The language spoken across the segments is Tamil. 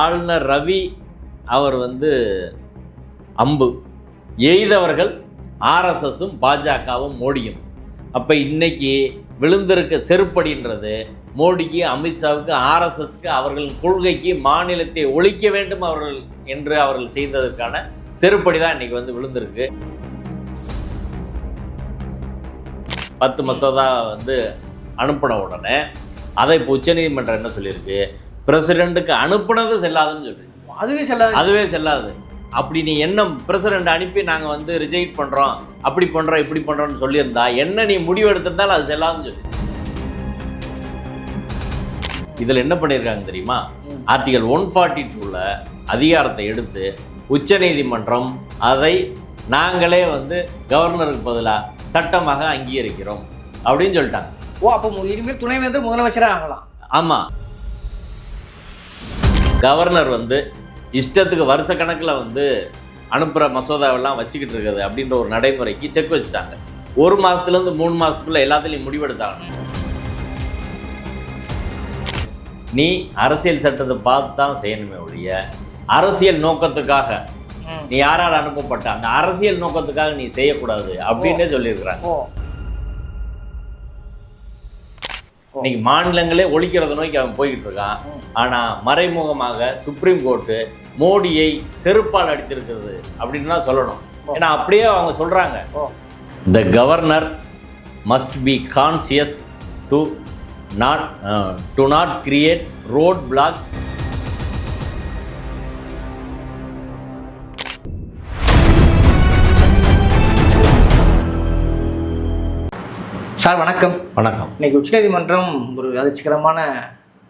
ஆளுநர் ரவி அவர் வந்து அம்பு. எய்தவர்கள் ஆர்எஸ்எஸும் பாஜகவும் மோடியும். அப்போ இன்னைக்கு விழுந்திருக்க செருப்படின்றது மோடிக்கு அமித்ஷாவுக்கு ஆர்எஸ்எஸ்க்கு அவர்கள் கொள்கைக்கு மாநிலத்தை ஒழிக்க வேண்டும் அவர்கள் என்று அவர்கள் செய்ததற்கான செருப்படி தான் இன்றைக்கி வந்து விழுந்திருக்கு. பத்து மசோதா வந்து அனுப்பின உடனே அதை இப்போ உச்சநீதிமன்றம் என்ன சொல்லியிருக்கு? பிரசிடெண்ட்டுக்கு அனுப்புனது செல்லாதுன்னு சொல்லிடுச்சு அதுவே செல்லாது. அதுவே செல்லாது. அப்படி நீ என்ன பிரசிடெண்ட் அனுப்பி நாங்கள் வந்து ரிஜெக்ட் பண்ணுறோம் அப்படி பண்ணுறோம் இப்படி பண்ணுறோம்னு சொல்லியிருந்தா என்ன நீ முடிவு எடுத்திருந்தாலும் அது செல்லாதுன்னு சொல்லி இதில் என்ன பண்ணியிருக்காங்க தெரியுமா. ஆர்டிகல் ஒன் ஃபார்ட்டி டூவில் அதிகாரத்தை எடுத்து உச்சநீதிமன்றம் அதை நாங்களே வந்து கவர்னருக்கு பதிலாக சட்டமாக அங்கீகரிக்கிறோம் அப்படின்னு சொல்லிட்டாங்க. ஓ அப்போ இனிமேல் துணைவேந்தர் முதலமைச்சராக ஆகலாம். ஆமாம் கவர்னர் வந்து இஷ்டத்துக்கு வருஷ கணக்கில் வந்து அனுப்புகிற மசோதாவெல்லாம் வச்சுக்கிட்டு இருக்குது அப்படின்ற ஒரு நடைமுறைக்கு செக் வச்சுட்டாங்க. ஒரு மாதத்துலேருந்து மூணு மாதத்துக்குள்ளே எல்லாத்துலேயும் முடிவெடுத்தாங்க. நீ அரசியல் சட்டத்தை பார்த்து தான் செய்யணுமே ஒழிய அரசியல் நோக்கத்துக்காக. நீ யாரால் அனுப்பப்பட்ட? அந்த அரசியல் நோக்கத்துக்காக நீ செய்யக்கூடாது அப்படின்னே சொல்லியிருக்கிறாங்க. இன்னைக்கு மாநிலங்களே ஒழிக்கிறத நோக்கி அவன் போய்கிட்டு இருக்கான். ம். ஆனால் மறைமுகமாக சுப்ரீம் கோர்ட்டு மோடியை செருப்பால் அடித்திருக்கிறது அப்படின்னு தான் சொல்லணும். ஏன்னா அப்படியே அவங்க சொல்கிறாங்க ஓ. The governor must be conscious to not to not create road blocks sir வணக்கம். வணக்கம். இன்னைக்கு உச்சநீதிமன்றம் ஒரு அதிர்ச்சிகரமான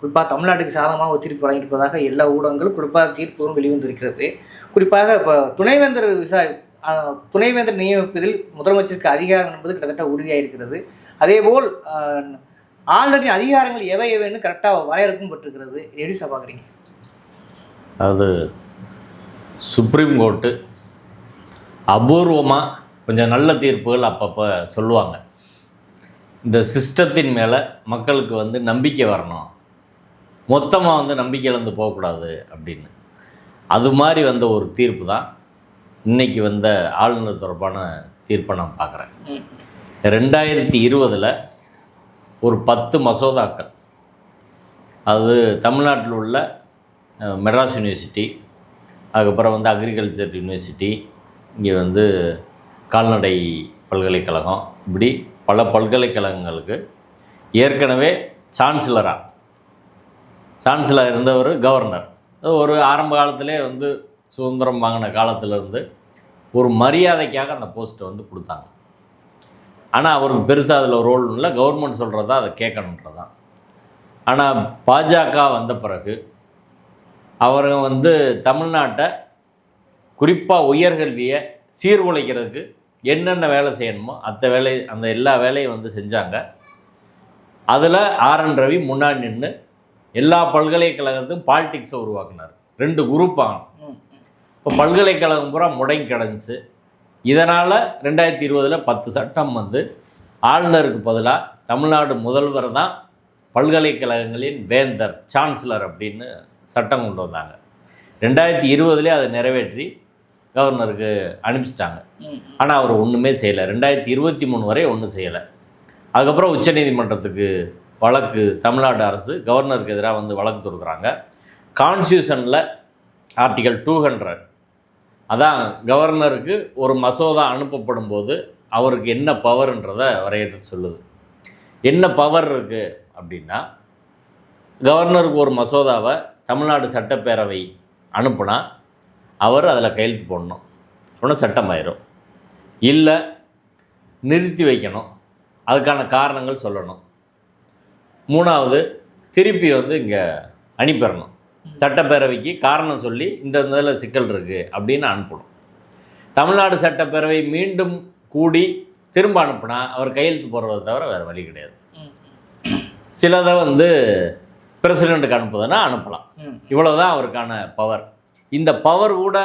குறிப்பாக தமிழ்நாட்டுக்கு சாதகமாக ஒரு தீர்ப்பு வழங்கியிருப்பதாக எல்லா ஊடகங்களும் குறிப்பாக தீர்ப்பும் வெளிவந்திருக்கிறது. குறிப்பாக இப்போ துணைவேந்தர் விசா துணைவேந்தர் நியமிப்பதில் முதலமைச்சருக்கு அதிகாரம் என்பது கிட்டத்தட்ட உறுதியாக இருக்கிறது அதேபோல் ஆளுநரின் அதிகாரங்கள் எவை எவைன்னு கரெக்டாக வரையறுக்கும் பட்டிருக்கிறது. எப்படி சார் பார்க்குறீங்க? அது சுப்ரீம் கோர்ட்டு அபூர்வமாக கொஞ்சம் நல்ல தீர்ப்புகள் அப்பப்போ சொல்லுவாங்க. இந்த சிஸ்டத்தின் மேலே மக்களுக்கு வந்து நம்பிக்கை வரணும். மொத்தமாக வந்து நம்பிக்கை இழந்து போகக்கூடாது அப்படின்னு. அது மாதிரி வந்த ஒரு தீர்ப்பு தான் இன்னைக்கு வந்த ஆளுநர் தொடர்பான தீர்ப்பை நான் பார்க்குறேன். ரெண்டாயிரத்தி இருபதில் ஒரு பத்து மசோதாக்கள். அது தமிழ்நாட்டில் உள்ள மெட்ராஸ் யூனிவர்சிட்டி அதுக்கப்புறம் வந்து அக்ரிகல்ச்சர் யூனிவர்சிட்டி இங்கே வந்து கால்நடை பல்கலைக்கழகம் இப்படி பல பல்கலைக்கழகங்களுக்கு ஏற்கனவே சான்சலராக சான்சலர் இருந்தவர் கவர்னர். அது ஒரு ஆரம்ப காலத்திலே வந்து சுதந்திரம் வாங்கின காலத்திலேருந்து ஒரு மரியாதைக்காக அந்த போஸ்ட்டை வந்து கொடுத்தாங்க. ஆனால் அவருக்கு பெருசாக அதில் ரோல் இல்லை. கவர்மெண்ட் சொல்கிறதா அதை கேட்கணுன்றதான் ஆனால் பாஜக வந்த பிறகு அவங்க வந்து தமிழ்நாட்டை குறிப்பாக உயர்கல்வியை சீர்குலைக்கிறதுக்கு என்னென்ன வேலை செய்யணுமோ அத்த வேலை அந்த எல்லா வேலையும் வந்து செஞ்சாங்க. அதில் ஆர் என் ரவி முன்னாடி நின்று எல்லா பல்கலைக்கழகத்துக்கும் பாலிடிக்ஸை உருவாக்குனார். ரெண்டு குரூப் ஆகணும் ம் இப்போ பல்கலைக்கழகம் பூரா முடங்கி கிடந்துச்சு. இதனால் ரெண்டாயிரத்தி இருபதில் பத்து சட்டம் வந்து ஆளுநருக்கு பதிலாக தமிழ்நாடு முதல்வர் தான் பல்கலைக்கழகங்களின் வேந்தர் சான்சலர் அப்படின்னு சட்டம் கொண்டு வந்தாங்க. ரெண்டாயிரத்தி இருபதுலேயே அதை நிறைவேற்றி கவர்னருக்கு அனுப்பிச்சிட்டாங்க. ஆனால் அவர் ஒன்றுமே செய்யலை. ரெண்டாயிரத்தி இருபத்தி மூணு வரை ஒன்றும் செய்யலை. அதுக்கப்புறம் உச்சநீதிமன்றத்துக்கு வழக்கு தமிழ்நாடு அரசு கவர்னருக்கு எதிராக வந்து வழக்கு தொடுக்குறாங்க. கான்ஸ்டியூஷனில் ஆர்டிகல் டூ ஹண்ட்ரட். அதான் கவர்னருக்கு ஒரு மசோதா அனுப்பப்படும் போது அவருக்கு என்ன பவர்ன்றதை வரையறுத்து சொல்லுது. என்ன பவர் இருக்குது அப்படின்னா கவர்னருக்கு ஒரு மசோதாவை தமிழ்நாடு சட்டப்பேரவை அனுப்புனா அவர் அதில் கையெழுத்து போடணும். அப்படின்னா சட்டமாயிரும். இல்லை நிறுத்தி வைக்கணும். அதுக்கான காரணங்கள் சொல்லணும். மூணாவது திருப்பி வந்து இங்கே அனுப்பிடணும். சட்டப்பேரவைக்கு காரணம் சொல்லி இந்த இதில் சிக்கல் இருக்குது அப்படின்னு அனுப்பணும். தமிழ்நாடு சட்டப்பேரவை மீண்டும் கூடி திரும்ப அனுப்புனா அவர் கையெழுத்து போடுறதை தவிர வேறு வழி கிடையாது. சிலதை வந்து பிரசிடெண்ட்டுக்கு அனுப்புதுன்னா அனுப்பலாம். ம். இவ்வளவுதான் அவருக்கான பவர் இந்த பவர் கூட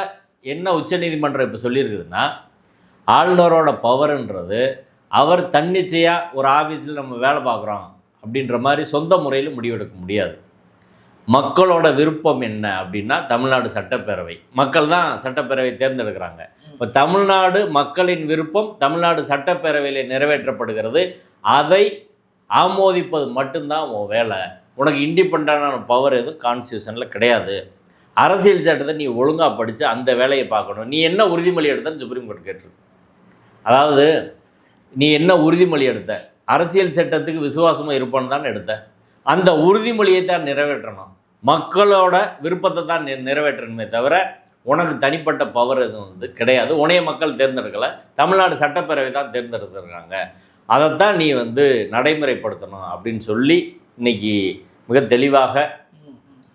என்ன உச்சநீதிமன்றம் இப்போ சொல்லியிருக்குதுன்னா ஆளுநரோட பவர்ன்றது அவர் தன்னிச்சையாக ஒரு ஆஃபீஸில் நம்ம வேலை பார்க்குறோம் அப்படின்ற மாதிரி சொந்த முறையில் முடிவெடுக்க முடியாது. மக்களோட விருப்பம் என்ன அப்படின்னா தமிழ்நாடு சட்டப்பேரவை. மக்கள் தான் சட்டப்பேரவை தேர்ந்தெடுக்கிறாங்க. இப்போ தமிழ்நாடு மக்களின் விருப்பம் தமிழ்நாடு சட்டப்பேரவையில் நிறைவேற்றப்படுகிறது. அதை ஆமோதிப்பது மட்டும்தான் உன் வேலை. உனக்கு இண்டிபெண்டான பவர் எதுவும் கான்ஸ்டியூஷனில் கிடையாது. அரசியல் சட்டத்தை நீ ஒழுங்காக படித்து அந்த வேலையை பார்க்கணும். நீ என்ன உறுதிமொழி எடுத்தன்னு சுப்ரீம் கோர்ட் கேட்டிருக்கு அதாவது நீ என்ன உறுதிமொழி எடுத்த? அரசியல் சட்டத்துக்கு விசுவாசமாக இருப்பான்னு தான் எடுத்த? அந்த உறுதிமொழியை தான் நிறைவேற்றணும். மக்களோட விருப்பத்தை தான் நி- நிறைவேற்றணுமே தவிர உனக்கு தனிப்பட்ட பவர் எதுவும் வந்து கிடையாது. உனைய மக்கள் தேர்ந்தெடுக்கலை. தமிழ்நாடு சட்டப்பேரவை தான் தேர்ந்தெடுத்திருக்காங்க. அதைத்தான் நீ வந்து நடைமுறைப்படுத்தணும் அப்படின்னு சொல்லி இன்னைக்கு மிக தெளிவாக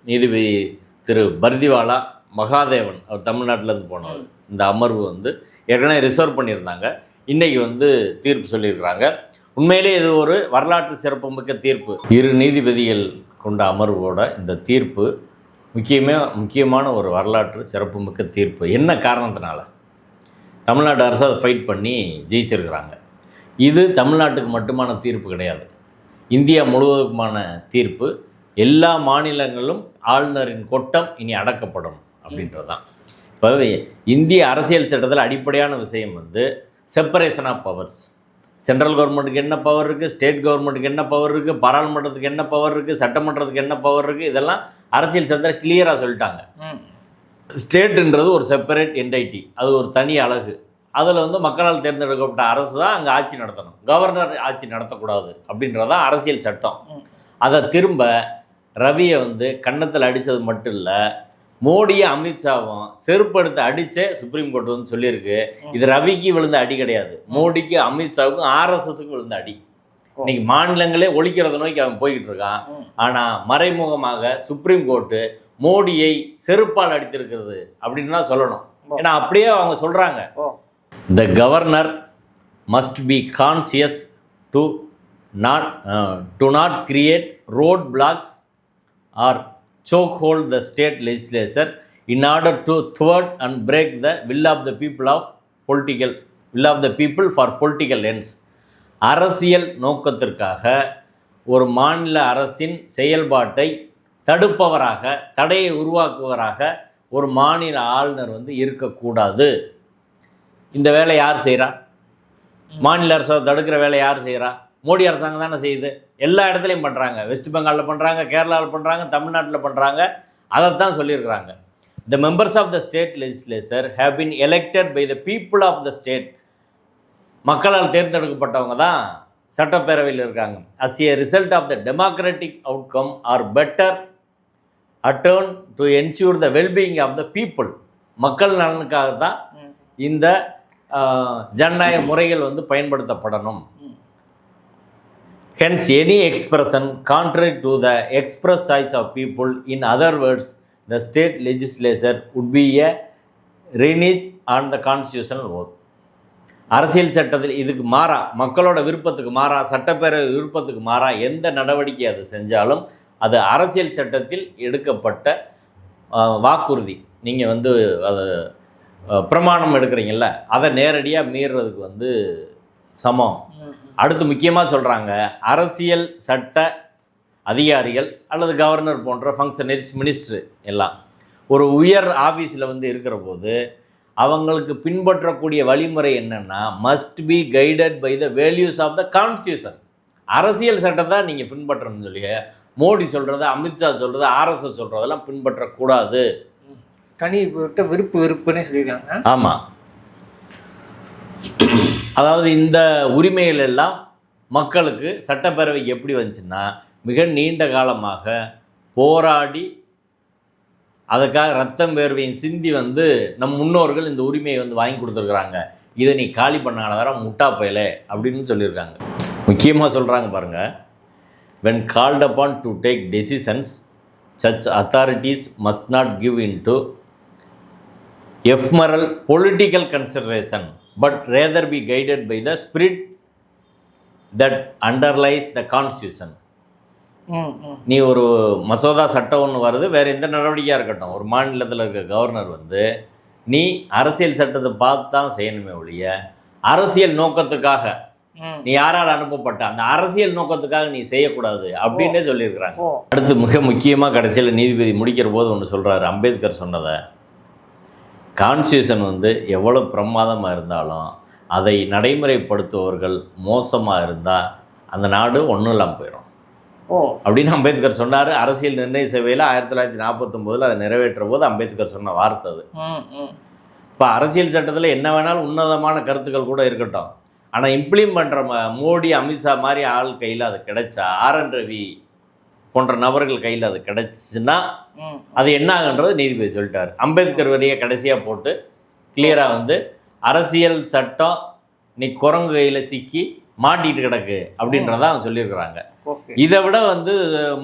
நீதிபதி திரு பர்திவாலா மகாதேவன் அவர் தமிழ்நாட்டிலேருந்து போனவர். இந்த அமர்வு வந்து ஏற்கனவே ரிசர்வ் பண்ணியிருந்தாங்க. இன்னைக்கு வந்து தீர்ப்பு சொல்லியிருக்கிறாங்க. உண்மையிலே இது ஒரு வரலாற்று சிறப்புமிக்க தீர்ப்பு. இரு நீதிபதிகள் கொண்ட அமர்வோட இந்த தீர்ப்பு முக்கியமே முக்கியமான ஒரு வரலாற்று சிறப்புமிக்க தீர்ப்பு. என்ன காரணத்தினால? தமிழ்நாடு அரசு அதை ஃபைட் பண்ணி ஜெயிச்சிருக்கிறாங்க. இது தமிழ்நாட்டுக்கு மட்டுமான தீர்ப்பு கிடையாது. இந்தியா முழுவதுக்குமான தீர்ப்பு. எல்லா மாநிலங்களும் ஆளுநரின் கொட்டம் இனி அடக்கப்படும் அப்படின்றது தான் இப்போ இந்திய அரசியல் சட்டத்தில் அடிப்படையான விஷயம் வந்து செப்பரேஷன் ஆஃப் பவர்ஸ் சென்ட்ரல் கவர்மெண்ட்டுக்கு என்ன பவர் இருக்குது ஸ்டேட் கவர்மெண்ட்டுக்கு என்ன பவர் இருக்குது பாராளுமன்றத்துக்கு என்ன பவர் இருக்குது சட்டமன்றத்துக்கு என்ன பவர் இருக்குது இதெல்லாம் அரசியல் சட்டத்தில் கிளியராக சொல்லிட்டாங்க. ஸ்டேட்டுன்றது ஒரு செப்பரேட் என்டைட்டி அது ஒரு தனி அழகு. அதில் வந்து மக்களால் தேர்ந்தெடுக்கப்பட்ட அரசு தான் அங்கே ஆட்சி நடத்தணும். கவர்னர் ஆட்சி நடத்தக்கூடாது அப்படின்றதான் அரசியல் சட்டம். அதை திரும்ப ரவியை வந்து கன்னத்தில் அடித்தது மட்டும் இல்லை மோடியை அமித்ஷாவும் செருப்படுத்து அடித்தே சுப்ரீம் கோர்ட் வந்து சொல்லியிருக்கு. இது ரவிக்கு விழுந்த அடி கிடையாது. மோடிக்கு அமித்ஷாவுக்கும் ஆர்எஸ்எஸ்க்கு விழுந்த அடி. இன்னைக்கு மாநிலங்களே ஒழிக்கிறத நோக்கி அவன் போய்கிட்டு இருக்கான். ஆனால் மறைமுகமாக சுப்ரீம் கோர்ட்டு மோடியை செருப்பால் அடித்திருக்கிறது அப்படின்னு தான் சொல்லணும். ஏன்னா அப்படியே அவங்க சொல்கிறாங்க the governor must be conscious to not to not create road blocks or choke hold the state legislature in order to thwart and break the will of the people of political will of the people for political ends அரசியல் நோக்கத்திற்காக ஒரு மாநில அரசின் செயல்பாட்டை தடுப்பவராக தடையை உருவாக்குவராக ஒரு மாநில ஆளுநர் வந்து இருக்கக்கூடாது இந்த வேலை யார் செய்கிறா மாநில அரசை தடுக்கிற வேலை யார் செய்கிறா மோடி அரசாங்கம் தானே செய்யுது. எல்லா இடத்துலையும் பண்ணுறாங்க வெஸ்ட் பெங்காலில் பண்ணுறாங்க கேரளாவில் பண்ணுறாங்க தமிழ்நாட்டில் பண்ணுறாங்க அதைத்தான் சொல்லியிருக்கிறாங்க. The members of the state legislature have been elected by the people of the state மக்களால் தேர்ந்தெடுக்கப்பட்டவங்க தான் சட்டப்பேரவையில் இருக்காங்க. As a result of the democratic outcome are better அட்டர்ன் to ensure the wellbeing of the people மக்கள் நலனுக்காக தான் இந்த ஜனநாயக முறைகள் வந்து பயன்படுத்தப்படணும். Hence any expression contrary to the express choice of people in other words the state legislature would be a renege on the constitutional oath அரசியல் சட்டத்தில் இதுக்கு மாறா மக்களோட விருப்பத்துக்கு மாறா சட்டப்பேரவை விருப்பத்துக்கு மாறா எந்த நடவடிக்கை அது செஞ்சாலும் அது அரசியல் சட்டத்தில் எடுக்கப்பட்ட வாக்குறுதி. நீங்கள் வந்து அது பிரமாணம் எடுக்கிறீங்கள அதை நேரடியாக மீறுறதுக்கு வந்து சமம். அடுத்து முக்கியமாக சொல்கிறாங்க அரசியல் சட்ட அதிகாரிகள் அல்லது கவர்னர் போன்ற ஃபங்க்ஷனரிஸ் மினிஸ்டர் எல்லாம். ஒரு உயர் ஆஃபீஸில் வந்து இருக்கிற போது அவங்களுக்கு பின்பற்றக்கூடிய வழிமுறை என்னென்னா must be guided by the values of the constitution அரசியல் சட்டத்தை நீங்கள் பின்பற்றணும்னு சொல்லி மோடி சொல்கிறது அமித்ஷா சொல்கிறது ஆர்எஸ்எஸ் சொல்கிறதெல்லாம் பின்பற்றக்கூடாது. விட்ட விருப்பு விருப்புன்னே சொல்லியிருக்காங்க. ஆமாம் அதாவது இந்த உரிமைகள் எல்லாம் மக்களுக்கு சட்டப்பேரவைக்கு எப்படி வந்துச்சுன்னா மிக நீண்ட காலமாக போராடி அதுக்காக ரத்தம் வேர்வையும் சிந்தி வந்து நம் முன்னோர்கள் இந்த உரிமையை வந்து வாங்கி கொடுத்துருக்குறாங்க. இதை நீ காலி பண்ணால வர முட்டா பயலே அப்படின்னு சொல்லியிருக்காங்க. முக்கியமாக சொல்கிறாங்க பாருங்கள் when called upon to take decisions such authorities must not give in to ephemeral political consideration be guided by the spirit that underlies the constitution. ம் ம். நீ ஒரு மசோதா சட்டம் ஒன்று வருது வேறு எந்த நடவடிக்கையாக இருக்கட்டும் ஒரு மாநிலத்தில் இருக்க கவர்னர் வந்து நீ அரசியல் சட்டத்தை பார்த்து தான் செய்யணுமே ஒழிய அரசியல் நோக்கத்துக்காக. நீ யாரால் அனுப்பப்பட்ட அந்த அரசியல் நோக்கத்துக்காக நீ செய்யக்கூடாது அப்படின்னே சொல்லியிருக்கிறாங்க. அடுத்து மிக முக்கியமாக கடைசியில் நீதிபதி முடிக்கிற போது ஒன்று சொல்கிறாரு அம்பேத்கர் சொன்னதை. கான்ஸ்டியூஷன் வந்து எவ்வளோ பிரமாதமாக இருந்தாலும் அதை நடைமுறைப்படுத்துபவர்கள் மோசமாக இருந்தால் அந்த நாடு ஒன்றும் இல்லாமல் போயிடும் ஓ. அப்படின்னு அம்பேத்கர் சொன்னார். அரசியல் நிர்ணய சபையில் ஆயிரத்தி தொள்ளாயிரத்தி நாற்பத்தொம்போதில் அதை நிறைவேற்ற போது அம்பேத்கர் சொன்ன வார்த்தை அது. இப்போ அரசியல் சட்டத்தில் என்ன வேணாலும் உன்னதமான கருத்துக்கள் கூட இருக்கட்டும். ஆனால் இம்ப்ளிமெண்ட் பண்ணுற மோடி அமித்ஷா மாதிரி ஆள் கையில் அது கிடைச்சா ஆர் என் ரவி போன்ற நபர்கள் கையில் அது கிடைச்சுன்னா ம். அது என்ன ஆகுன்றது நீதிபதி சொல்லிட்டார். அம்பேத்கர் வரியை கடைசியாக போட்டு கிளியராக வந்து அரசியல் சட்டம் நீ குரங்கு கையில் சிக்கி மாட்டிட்டு கிடக்கு அப்படின்றத அவங்க சொல்லியிருக்கிறாங்க. இதை விட வந்து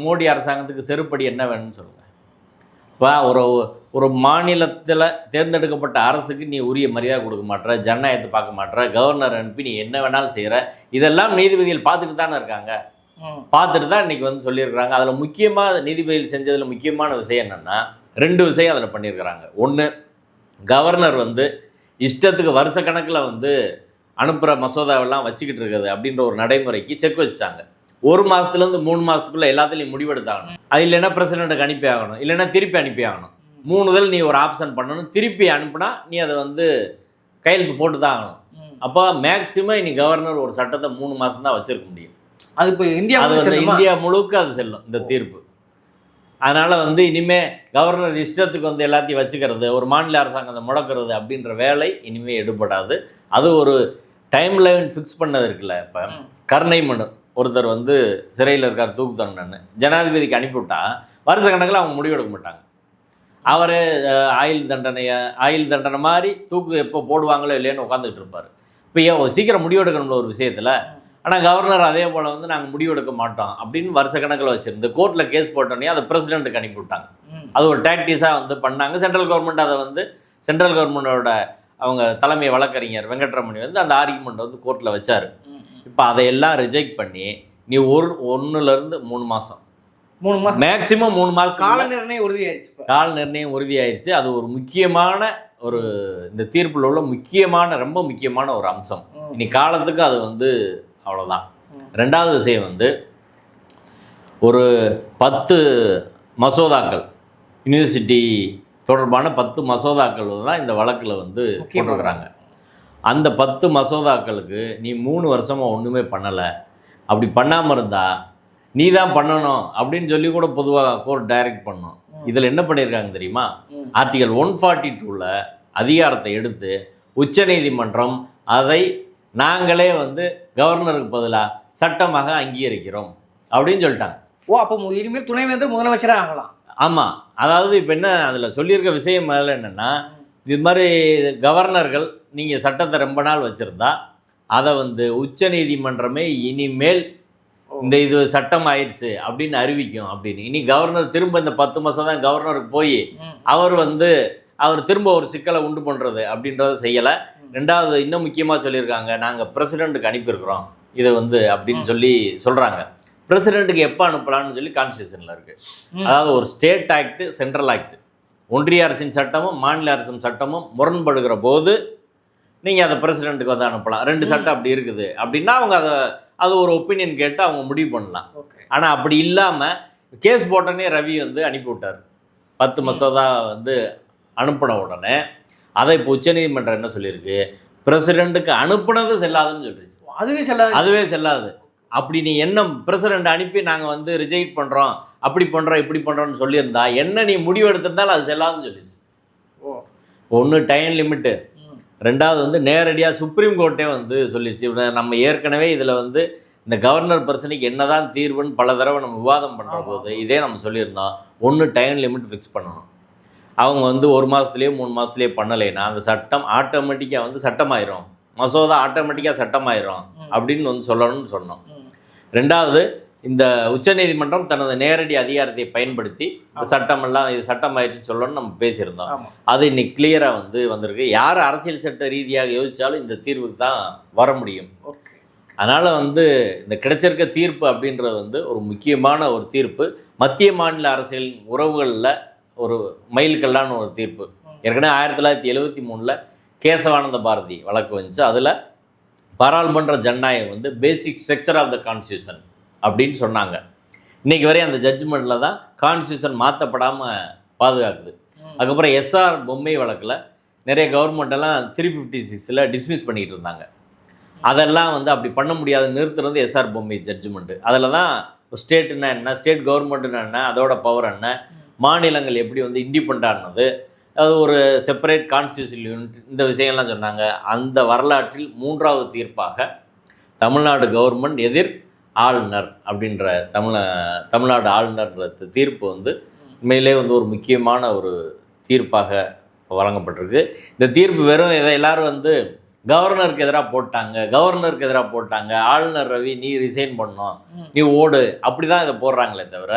மோடி அரசாங்கத்துக்கு செருப்படி என்ன வேணும்னு சொல்லுங்கள் இப்போ ஒரு ஒரு மாநிலத்தில் தேர்ந்தெடுக்கப்பட்ட அரசுக்கு நீ உரிய மரியாதை கொடுக்க மாட்ற ஜனநாயகத்தை பார்க்க மாட்ற கவர்னர் அனுப்பி நீ என்ன வேணாலும் செய்கிற இதெல்லாம் நீதிபதிகள் பார்த்துட்டு தானே இருக்காங்க. பார்த்துட்டு தான் இன்றைக்கி வந்து சொல்லியிருக்கிறாங்க. அதில் முக்கியமாக நீதிபதிகள் செஞ்சதில் முக்கியமான விஷயம் என்னென்னா ரெண்டு விஷயம் அதில் பண்ணியிருக்கிறாங்க. ஒன்று கவர்னர் வந்து இஷ்டத்துக்கு வருஷக்கணக்கில் வந்து அனுப்புகிற மசோதாவெல்லாம் வச்சுக்கிட்டு இருக்குது அப்படின்ற ஒரு நடைமுறைக்கு செக் வச்சுட்டாங்க. ஒரு மாதத்துலேருந்து மூணு மாதத்துக்குள்ளே எல்லாத்துலேயும் முடிவெடுத்தாகணும். அது இல்லைன்னா பிரசிடெண்ட்டுக்கு அனுப்பி ஆகணும். இல்லைன்னா திருப்பி அனுப்பி ஆகணும். மூணு இதில் நீ ஒரு ஆப்ஷன் பண்ணணும். திருப்பி அனுப்புனா நீ அதை வந்து கையெழுத்து போட்டு தான் ஆகணும். அப்போ மேக்சிமம் நீ கவர்னர் ஒரு சட்டத்தை மூணு மாதம் தான் வச்சிருக்க முடியும். அது இப்போ இந்தியா அது? இந்தியா முழுக்க அது செல்லும் இந்த தீர்ப்பு. அதனால வந்து இனிமே கவர்னர் இஷ்டத்துக்கு வந்து எல்லாத்தையும் வச்சுக்கிறது ஒரு மாநில அரசாங்கத்தை முடக்கிறது அப்படின்ற வேலை இனிமே எடுபடாது. அது ஒரு டைம் லைன் ஃபிக்ஸ் பண்ணது இருக்குல்ல இப்போ. கருணை மனு ஒருத்தர் வந்து சிறையில் இருக்கார் தூக்கு தண்டனை ஜனாதிபதிக்கு அனுப்பிவிட்டா வருஷ கணக்கில் அவங்க முடிவெடுக்க மாட்டாங்க. அவர் ஆயுள் தண்டனையை ஆயுள் தண்டனை மாதிரி தூக்கு எப்போ போடுவாங்களோ இல்லையோன்னு உட்காந்துட்டு இருப்பார். இப்போ ஏன் சீக்கிரம் முடிவெடுக்கணும்ல ஒரு விஷயத்தில்? ஆனால் கவர்னர் அதே போல் வந்து நாங்கள் முடிவெடுக்க மாட்டோம் அப்படின்னு வருஷ கணக்கில் வச்சுருந்து கோர்ட்டில் கேஸ் போட்டோன்னே அதை பிரசிடெண்ட்டுக்கு அனுப்பிவிட்டாங்க. அது ஒரு டாக்டிஸாக வந்து பண்ணாங்க. சென்ட்ரல் கவர்மெண்ட் அதை வந்து சென்ட்ரல் கவர்மெண்டோட அவங்க தலைமை வழக்கறிஞர் வெங்கட்ரமணி வந்து அந்த ஆர்குமெண்ட் வந்து கோர்ட்டில் வச்சார். இப்போ அதையெல்லாம் ரிஜெக்ட் பண்ணி நீ ஒரு ஒன்றுலேருந்து மூணு மாதம் மூணு மாசம். மேக்ஸிமம் மூணு கால மாதம் நிர்ணயம் உறுதியாயிருச்சு கால நிர்ணயம் உறுதியாயிருச்சு. அது ஒரு முக்கியமான ஒரு இந்த தீர்ப்பில் உள்ள முக்கியமான ரொம்ப முக்கியமான ஒரு அம்சம். இனி காலத்துக்கு அது வந்து அவ்வளோதான். ரெண்டாவது விஷயம் வந்து ஒரு பத்து மசோதாக்கள் யூனிவர்சிட்டி தொடர்பான பத்து மசோதாக்கள் தான் இந்த வழக்கில் வந்து. போட்டிருக்கிறாங்க அந்த பத்து மசோதாக்களுக்கு நீ மூணு வருஷமாக ஒன்றுமே பண்ணலை அப்படி பண்ணாமல் இருந்தா நீ தான் பண்ணணும் அப்படின்னு சொல்லி கூட பொதுவாக கோர்ட் டைரக்ட் பண்ணும் இதில் என்ன பண்ணியிருக்காங்க தெரியுமா. ஆர்டிகல் ஒன் ஃபார்ட்டி டூவில் அதிகாரத்தை எடுத்து உச்சநீதிமன்றம் அதை நாங்களே வந்து கவர்னருக்கு பதிலாக சட்டமாக அங்கீகரிக்கிறோம் அப்படின்னு சொல்லிட்டாங்க. ஓ அப்போ இனிமேல் துணைவேந்தர் முதலமைச்சராக ஆகலாம். ஆமாம் அதாவது இப்போ என்ன அதில் சொல்லியிருக்க விஷயம் முதல்ல என்னென்னா இது மாதிரி கவர்னர்கள் நீங்கள் சட்டத்தை ரொம்ப நாள் வச்சுருந்தா அதை வந்து உச்சநீதிமன்றமே இனிமேல் இந்த இது சட்டம் ஆயிடுச்சு அப்படின்னு அறிவிக்கும் அப்படின்னு. இனி கவர்னர் திரும்ப இந்த பத்து மாதம் தான் கவர்னருக்கு போய். அவர் வந்து அவர் திரும்ப ஒரு சிக்கலை உண்டு பண்ணுறது அப்படின்றத செய்யலை. ரெண்டாவது இன்னும் முக்கியமாக சொல்லியிருக்காங்க நாங்கள் பிரசிடெண்ட்டுக்கு அனுப்பியிருக்கிறோம். இதை வந்து அப்படின்னு சொல்லி சொல்கிறாங்க பிரசிடெண்ட்டுக்கு எப்போ அனுப்பலாம்னு சொல்லி கான்ஸ்டியூஷனில் இருக்குது. அதாவது ஒரு ஸ்டேட் ஆக்ட் சென்ட்ரல் ஆக்ட் ஒன்றிய அரசின் சட்டமும் மாநில அரசின் சட்டமும் முரண்படுகிற போது நீங்கள் அதை பிரசிடெண்ட்டுக்கு வந்து அனுப்பலாம். ரெண்டு சட்டம் அப்படி இருக்குது. அப்படின்னா அவங்க அதை அது ஒரு ஒப்பீனியன் கேட்டு அவங்க முடிவு பண்ணலாம். ஓகே. ஆனால் அப்படி இல்லாமல் கேஸ் போட்டோன்னே ரவி வந்து அனுப்பி விட்டார் பத்து மசோதா வந்து அனுப்பின உடனே அதை இப்போ உச்சநீதிமன்றம் என்ன சொல்லியிருக்கு? பிரசிடெண்ட்டுக்கு அனுப்புனது செல்லாதுன்னு சொல்லிடுச்சு அதுவே செல்லாது. அதுவே செல்லாது. அப்படி நீ என்ன பிரசிடெண்ட் அனுப்பி நாங்கள் வந்து ரிஜெக்ட் பண்ணுறோம் அப்படி பண்ணுறோம் இப்படி பண்ணுறோம்னு சொல்லியிருந்தா என்ன நீ முடிவு எடுத்திருந்தாலும் அது செல்லாதுன்னு சொல்லிடுச்சு ஓ. ஒன்று டைம் லிமிட்டு. ரெண்டாவது வந்து நேரடியாக சுப்ரீம் கோர்ட்டே வந்து சொல்லிடுச்சு நம்ம ஏற்கனவே இதில் வந்து இந்த கவர்னர் பிரச்சனைக்கு என்னதான் தீர்வுன்னு பல தடவை நம்ம விவாதம் பண்ணுற. போது இதே நம்ம சொல்லியிருந்தோம். ஒன்று டைம் லிமிட் ஃபிக்ஸ் பண்ணணும். அவங்க வந்து ஒரு மாதத்துலேயே மூணு மாதத்துலேயே பண்ணலைன்னா அந்த சட்டம் ஆட்டோமேட்டிக்காக வந்து சட்டமாயிரும். மசோதா ஆட்டோமேட்டிக்காக சட்டமாயிரும். அப்படின்னு வந்து சொல்லணும்னு சொன்னோம். ரெண்டாவது இந்த உச்சநீதிமன்றம் தனது நேரடி அதிகாரத்தை பயன்படுத்தி இந்த சட்டமெல்லாம் இது சட்டம் ஆயிடுச்சுன்னு சொல்லணும்னு நம்ம பேசியிருந்தோம். அது இன்னைக்கு கிளியராக வந்து வந்திருக்கு. யார் அரசியல் சட்ட ரீதியாக யோசித்தாலும் இந்த தீர்வுக்கு தான் வர முடியும். அதனால் வந்து இந்த கிடைச்சிருக்க தீர்ப்பு அப்படின்றது வந்து ஒரு முக்கியமான ஒரு தீர்ப்பு. மத்திய மாநில அரசியல் உறவுகளில் ஒரு மைல்கல்லான ஒரு தீர்ப்பு. ஏற்கனவே ஆயிரத்தி தொள்ளாயிரத்தி எழுவத்தி மூணில் கேசவானந்த பாரதி வழக்கு வந்துச்சு. அதில் பாராளுமன்ற ஜனநாயகம் வந்து basic structure of the constitution அப்படின்னு சொன்னாங்க. இன்றைக்கி வரை அந்த ஜட்ஜ்மெண்ட்டில் தான் கான்ஸ்டியூஷன் மாற்றப்படாமல் பாதுகாக்குது. அதுக்கப்புறம் எஸ்ஆர் பொம்மை வழக்கில் நிறைய கவர்மெண்ட்டெல்லாம் த்ரீ ஃபிஃப்டி சிக்ஸில் டிஸ்மிஸ் பண்ணிகிட்டு இருந்தாங்க. அதெல்லாம் வந்து அப்படி பண்ண முடியாத நிறுத்துறது எஸ்ஆர் பொம்மை ஜட்ஜ்மெண்ட்டு அதில் தான் ஸ்டேட்டுன்னா என்ன ஸ்டேட் கவர்மெண்ட்டுன்னா என்ன அதோட பவர் என்ன மாநிலங்கள் எப்படி வந்து இண்டிபெண்டானது அது ஒரு செப்பரேட் கான்ஸ்டியூஷன் யூனிட் இந்த விஷயங்கள்லாம் சொன்னாங்க. அந்த வரலாற்றில் மூன்றாவது தீர்ப்பாக தமிழ்நாடு கவர்மெண்ட் எதிர் ஆளுநர் அப்படின்ற தமிழ தமிழ்நாடு ஆளுநர்ன்ற தீர்ப்பு வந்து உண்மையிலே வந்து ஒரு முக்கியமான ஒரு தீர்ப்பாக வழங்கப்பட்டிருக்கு. இந்த தீர்ப்பு வெறும் இதை எல்லாரும் வந்து கவர்னருக்கு எதிராக போட்டாங்க கவர்னருக்கு எதிராக போட்டாங்க ஆளுநர் ரவி நீ ரிசைன் பண்ணும் நீ ஓடு அப்படி தான் இதை போடுறாங்களே தவிர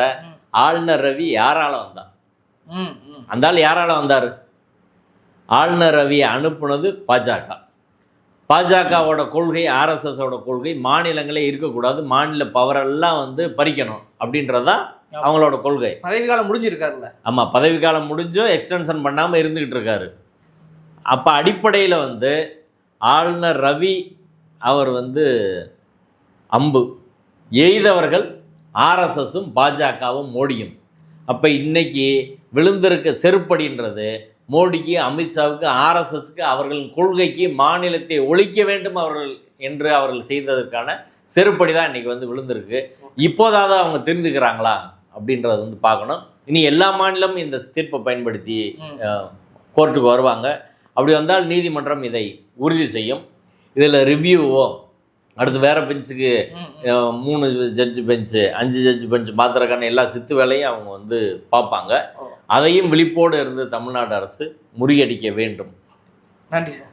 ஆளுநர் ரவி யாரால ம் அந்த ஆள் யாரால வந்தார்? ஆளுநர் ரவியை அனுப்புனது பாஜக. பாஜகவோட கொள்கை ஆர்எஸ்எஸோட கொள்கை மாநிலங்களே இருக்கக்கூடாது மாநில பவரெல்லாம் வந்து பறிக்கணும் அப்படின்றதான் அவங்களோட கொள்கை. பதவிக்காலம் முடிஞ்சிருக்காருல்ல. ஆமாம் பதவிக்காலம் முடிஞ்சும் எக்ஸ்டென்ஷன் பண்ணாமல் இருந்துக்கிட்டு இருக்காரு. அப்போ அடிப்படையில் வந்து ஆளுநர் ரவி அவர் வந்து அம்பு. எய்தவர்கள் ஆர்எஸ்எஸும் பாஜகவும் மோடியும். அப்போ இன்னைக்கு விழுந்திருக்க செருப்படின்றது மோடிக்கு அமித்ஷாவுக்கு ஆர்எஸ்எஸ்க்கு அவர்களின் கொள்கைக்கு மாநிலத்தை ஒழிக்க வேண்டும் அவர்கள் என்று அவர்கள் செய்ததற்கான செருப்படி தான் இன்னைக்கு வந்து விழுந்திருக்கு. இப்போதாவது அவங்க தெரிந்துக்கிறாங்களா அப்படின்றத வந்து பார்க்கணும். இனி எல்லா மாநிலமும் இந்த தீர்ப்பை பயன்படுத்தி. கோர்ட்டுக்கு வருவாங்க. அப்படி வந்தால் நீதிமன்றம் இதை உறுதி செய்யும். இதில் ரிவ்யூவோ அடுத்து வேற பெஞ்சுக்கு மூணு ஜட்ஜு பெஞ்சு அஞ்சு ஜட்ஜு பெஞ்சு மாத்திரக்கான எல்லா சித்து வேலையும் அவங்க வந்து பார்ப்பாங்க. அதையும் விழிப்போடு இருந்து தமிழ்நாடு அரசு முறியடிக்க வேண்டும். நன்றி சார்.